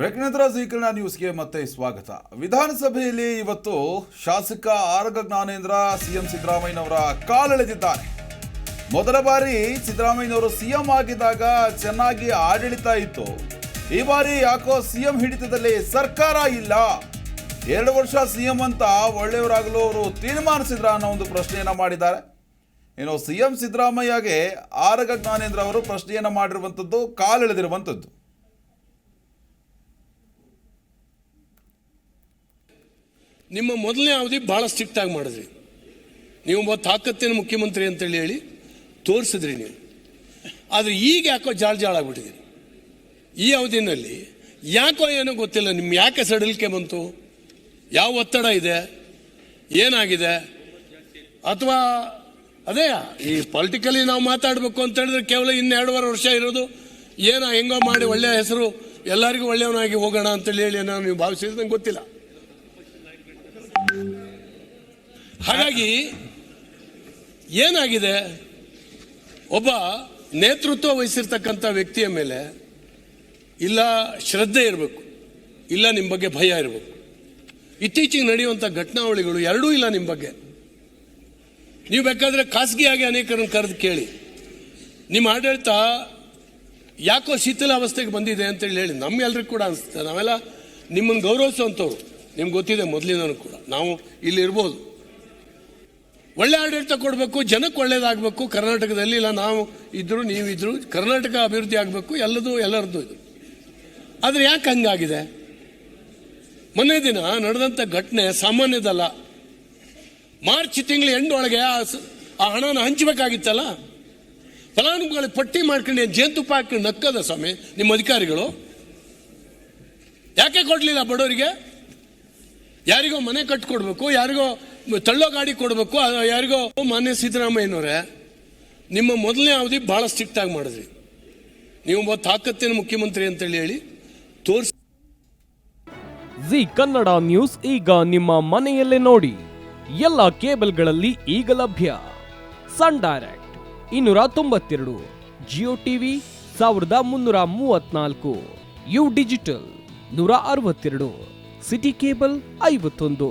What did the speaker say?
ಬ್ರೇಕ್ನಂತರ ಸ್ವೀಕರಣ ನ್ಯೂಸ್ಗೆ ಮತ್ತೆ ಸ್ವಾಗತ. ವಿಧಾನಸಭೆಯಲ್ಲಿ ಇವತ್ತು ಶಾಸಕ ಆರಗ ಜ್ಞಾನೇಂದ್ರ, ಸಿಎಂ ಸಿದ್ದರಾಮಯ್ಯನವರ ಕಾಲೆಳೆದಿದ್ದಾರೆ. ಮೊದಲ ಬಾರಿ ಸಿದ್ದರಾಮಯ್ಯನವರು ಸಿಎಂ ಆಗಿದ್ದಾಗ ಚೆನ್ನಾಗಿ ಆಡಳಿತ ಇತ್ತು. ಈ ಬಾರಿ ಯಾಕೋ ಸಿಎಂ ಹಿಡಿತದಲ್ಲಿ ಸರ್ಕಾರ ಇಲ್ಲ. ಎರಡು ವರ್ಷ ಸಿಎಂ ಅಂತ ಒಳ್ಳೆಯವರಾಗಲು ಅವರು ತೀರ್ಮಾನಿಸಿದ್ರ ಅನ್ನೋ ಒಂದು ಪ್ರಶ್ನೆಯನ್ನ ಮಾಡಿದ್ದಾರೆ. ಇನ್ನು ಸಿಎಂ ಸಿದ್ದರಾಮಯ್ಯಗೆ ಆರಗ ಜ್ಞಾನೇಂದ್ರ ಅವರು ಪ್ರಶ್ನೆಯನ್ನ ಮಾಡಿರುವಂಥದ್ದು ಕಾಲೆಳೆದಿರುವಂಥದ್ದು ನಿಮ್ಮ ಮೊದಲನೇ ಅವಧಿ ಭಾಳ ಸ್ಟ್ರಿಕ್ಟ್ ಆಗಿ ಮಾಡಿದ್ರಿ. ನೀವು ಒಬ್ಬ ತಾಕತ್ತಿನ ಮುಖ್ಯಮಂತ್ರಿ ಅಂತೇಳಿ ಹೇಳಿ ತೋರಿಸಿದ್ರಿ ನೀವು. ಆದರೆ ಈಗ ಯಾಕೋ ಜಾಳ ಜಾಳ ಆಗ್ಬಿಟ್ಟಿದ್ದೀರಿ ಈ ಅವಧಿನಲ್ಲಿ ಯಾಕೋ ಏನೋ ಗೊತ್ತಿಲ್ಲ ನಿಮ್ಮ ಯಾಕೆ ಸಡಿಲಿಕೆ ಬಂತು? ಯಾವ ಒತ್ತಡ ಇದೆ? ಏನಾಗಿದೆ? ಅಥವಾ ಅದೇ, ಈ ಪೊಲಿಟಿಕಲಿ ನಾವು ಮಾತಾಡಬೇಕು ಅಂತ ಹೇಳಿದ್ರೆ ಕೇವಲ ಇನ್ನೆರಡೂವರೆ ವರ್ಷ ಇರೋದು. ಏನೋ ಹೆಂಗೋ ಮಾಡಿ ಒಳ್ಳೆಯ ಹೆಸರು ಎಲ್ಲರಿಗೂ ಒಳ್ಳೆಯವನಾಗಿ ಹೋಗೋಣ ಅಂತೇಳಿ ಹೇಳಿ ನಾನು ನೀವು ಭಾವಿಸಿದ್ರೆ ನಂಗೆ ಗೊತ್ತಿಲ್ಲ. ಹಾಗಾಗಿ ಏನಾಗಿದೆ? ಒಬ್ಬ ನೇತೃತ್ವ ವಹಿಸಿರ್ತಕ್ಕಂಥ ವ್ಯಕ್ತಿಯ ಮೇಲೆ ಇಲ್ಲ ಶ್ರದ್ಧೆ ಇರಬೇಕು, ಇಲ್ಲ ನಿಮ್ಮ ಬಗ್ಗೆ ಭಯ ಇರಬೇಕು. ಇತ್ತೀಚೆಗೆ ನಡೆಯುವಂಥ ಘಟನಾವಳಿಗಳು ಎರಡೂ ಇಲ್ಲ ನಿಮ್ಮ ಬಗ್ಗೆ. ನೀವು ಬೇಕಾದರೆ ಖಾಸಗಿಯಾಗಿ ಅನೇಕರನ್ನು ಕರೆದು ಕೇಳಿ. ನಿಮ್ಮ ಆಡಳಿತ ಯಾಕೋ ಶಿಥಿಲಾವಸ್ಥೆಗೆ ಬಂದಿದೆ ಅಂತೇಳಿ ಹೇಳಿ ನಮ್ಗೆಲ್ರಿಗೂ ಕೂಡ ಅನಿಸುತ್ತೆ. ನಾವೆಲ್ಲ ನಿಮ್ಮನ್ನು ಗೌರವಿಸುವಂಥವ್ರು. ನಿಮ್ಗೆ ಗೊತ್ತಿದೆ ಮೊದಲಿನೂ ಕೂಡ. ನಾವು ಇಲ್ಲಿ ಇರ್ಬೋದು. ಒಳ್ಳೆ ಆಡಳಿತ ಕೊಡಬೇಕು, ಜನಕ್ಕೆ ಒಳ್ಳೇದಾಗಬೇಕು, ಕರ್ನಾಟಕದಲ್ಲಿ ಇಲ್ಲ, ನಾವು ಇದ್ರು, ನೀವಿದ್ರು, ಕರ್ನಾಟಕ ಅಭಿವೃದ್ಧಿ ಆಗಬೇಕು, ಎಲ್ಲದೂ, ಎಲ್ಲರದ್ದು ಇದು. ಆದರೆ ಯಾಕೆ ಹಂಗಾಗಿದೆ? ಮೊನ್ನೆ ದಿನ ನಡೆದಂಥ ಘಟನೆ ಸಾಮಾನ್ಯದಲ್ಲ. ಮಾರ್ಚ್ ತಿಂಗಳ ಒಳಗೆ ಆ ಹಣನ ಹಂಚಬೇಕಾಗಿತ್ತಲ್ಲ? ಫಲಾನುಭವಿಗಳಿಗೆ ಪಟ್ಟಿ ಮಾಡ್ಕೊಂಡು ಜೇನುತುಪ್ಪ ಹಾಕೊಂಡು ನಕ್ಕದ ಸ್ವಾಮಿ, ನಿಮ್ಮ ಅಧಿಕಾರಿಗಳು? ಯಾಕೆ ಕೊಡಲಿಲ್ಲ ಬಡವರಿಗೆ? ಯಾರಿಗೋ ಮನೆ ಕಟ್ಟಿಕೊಡ್ಬೇಕು ಯಾರಿಗೋ ತಳ್ಳೋ ಗಾಡಿ ಕೊಡಬೇಕು. ಯಾರಿಗೋ ಮಾನ್ಯ ಸಿದ್ದರಾಮಯ್ಯನವರೇ, ನಿಮ್ಮ ಮೊದಲನೇ ಅವಧಿ ಭಾಳ ಸ್ಟ್ರಿಕ್ಟ್ ಆಗಿ ಮಾಡಿದ್ರಿ. ನೀವು ಒಬ್ಬ ತಾಕತ್ತಿನ ಮುಖ್ಯಮಂತ್ರಿ ಅಂತೇಳಿ ಹೇಳಿ ತೋರಿಸಿ ಜಿ ಕನ್ನಡ ನ್ಯೂಸ್ ಈಗ ನಿಮ್ಮ ಮನೆಯಲ್ಲೇ ನೋಡಿ. ಎಲ್ಲ ಕೇಬಲ್ಗಳಲ್ಲಿ ಈಗ ಲಭ್ಯ. ಸನ್ ಡೈರೆಕ್ಟ್ ಇನ್ನೂರ ತೊಂಬತ್ತೆರಡು, ಜಿಯೋ ಟಿವಿ ಸಾವಿರದ ಮುನ್ನೂರ ಮೂವತ್ನಾಲ್ಕು, ಯು ಡಿಜಿಟಲ್ ನೂರ ಅರವತ್ತೆರಡು, ಸಿಟಿ ಕೇಬಲ್ ಐವತ್ತೊಂದು.